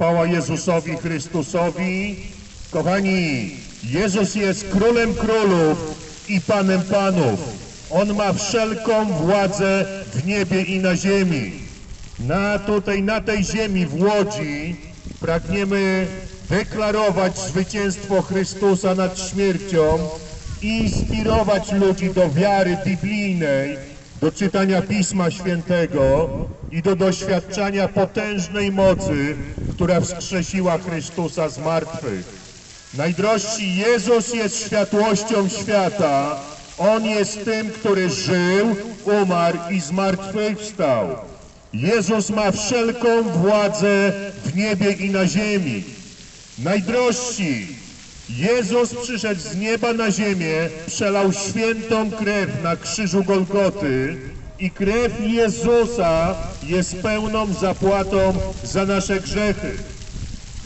Chwała Jezusowi Chrystusowi. Kochani, Jezus jest królem królów i panem panów. On ma wszelką władzę w niebie i na ziemi. Na tutaj, na tej ziemi w Łodzi pragniemy deklarować zwycięstwo Chrystusa nad śmiercią i inspirować ludzi do wiary biblijnej, do czytania Pisma Świętego i do doświadczania potężnej mocy, która wskrzesiła Chrystusa z martwych. Najdrożsi Jezus jest światłością świata. On jest tym, który żył, umarł i zmartwychwstał. Jezus ma wszelką władzę w niebie i na ziemi. Najdrożsi, Jezus przyszedł z nieba na ziemię, przelał świętą krew na krzyżu Golgoty i krew Jezusa jest pełną zapłatą za nasze grzechy.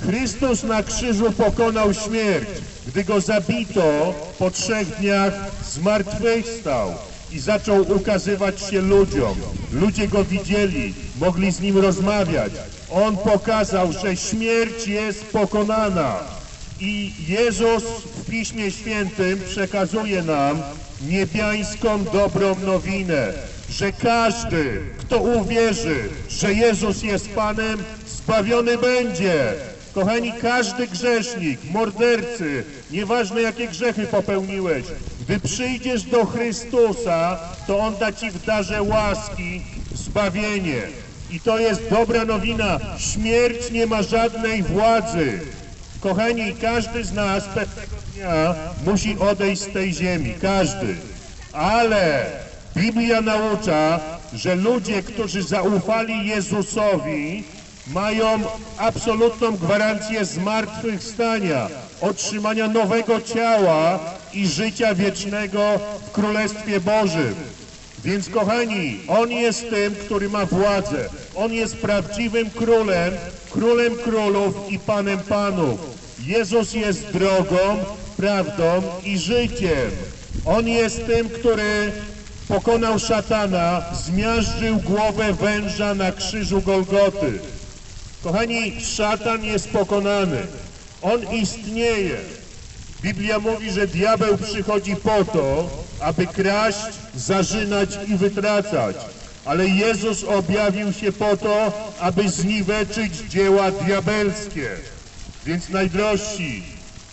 Chrystus na krzyżu pokonał śmierć. Gdy go zabito, po trzech dniach zmartwychwstał i zaczął ukazywać się ludziom. Ludzie go widzieli, mogli z nim rozmawiać. On pokazał, że śmierć jest pokonana. I Jezus w Piśmie Świętym przekazuje nam niebiańską dobrą nowinę, że każdy, kto uwierzy, że Jezus jest Panem, zbawiony będzie. Kochani, każdy grzesznik, mordercy, nieważne jakie grzechy popełniłeś, gdy przyjdziesz do Chrystusa, to On da Ci w darze łaski zbawienie. I to jest dobra nowina. Śmierć nie ma żadnej władzy. Kochani, każdy z nas pewnego dnia musi odejść z tej ziemi. Każdy. Ale Biblia naucza, że ludzie, którzy zaufali Jezusowi, mają absolutną gwarancję zmartwychwstania, otrzymania nowego ciała i życia wiecznego w Królestwie Bożym. Więc kochani, On jest tym, który ma władzę. On jest prawdziwym królem, królem królów i panem panów. Jezus jest drogą, prawdą i życiem. On jest tym, który pokonał szatana, zmiażdżył głowę węża na krzyżu Golgoty. Kochani, szatan jest pokonany. On istnieje. Biblia mówi, że diabeł przychodzi po to, aby kraść, zarzynać i wytracać. Ale Jezus objawił się po to, aby zniweczyć dzieła diabelskie. Więc najdrożsi,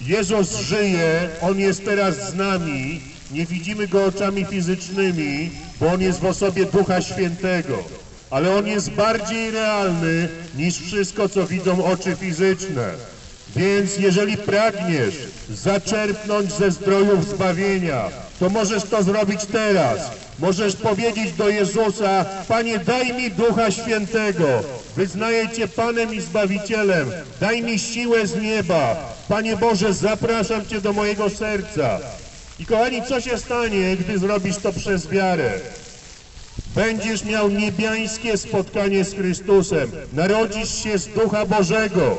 Jezus żyje, On jest teraz z nami. Nie widzimy Go oczami fizycznymi, bo On jest w osobie Ducha Świętego. Ale On jest bardziej realny niż wszystko, co widzą oczy fizyczne. Więc jeżeli pragniesz zaczerpnąć ze zdrojów zbawienia, to możesz to zrobić teraz. Możesz powiedzieć do Jezusa, Panie daj mi Ducha Świętego, wyznaję Cię Panem i Zbawicielem, daj mi siłę z nieba. Panie Boże, zapraszam Cię do mojego serca. I kochani, co się stanie, gdy zrobisz to przez wiarę? Będziesz miał niebiańskie spotkanie z Chrystusem. Narodzisz się z Ducha Bożego.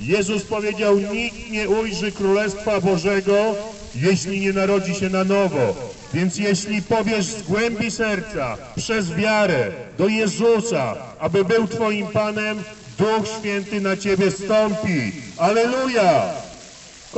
Jezus powiedział, nikt nie ujrzy Królestwa Bożego, jeśli nie narodzi się na nowo. Więc jeśli powiesz z głębi serca, przez wiarę do Jezusa, aby był Twoim Panem, Duch Święty na Ciebie stąpi. Aleluja!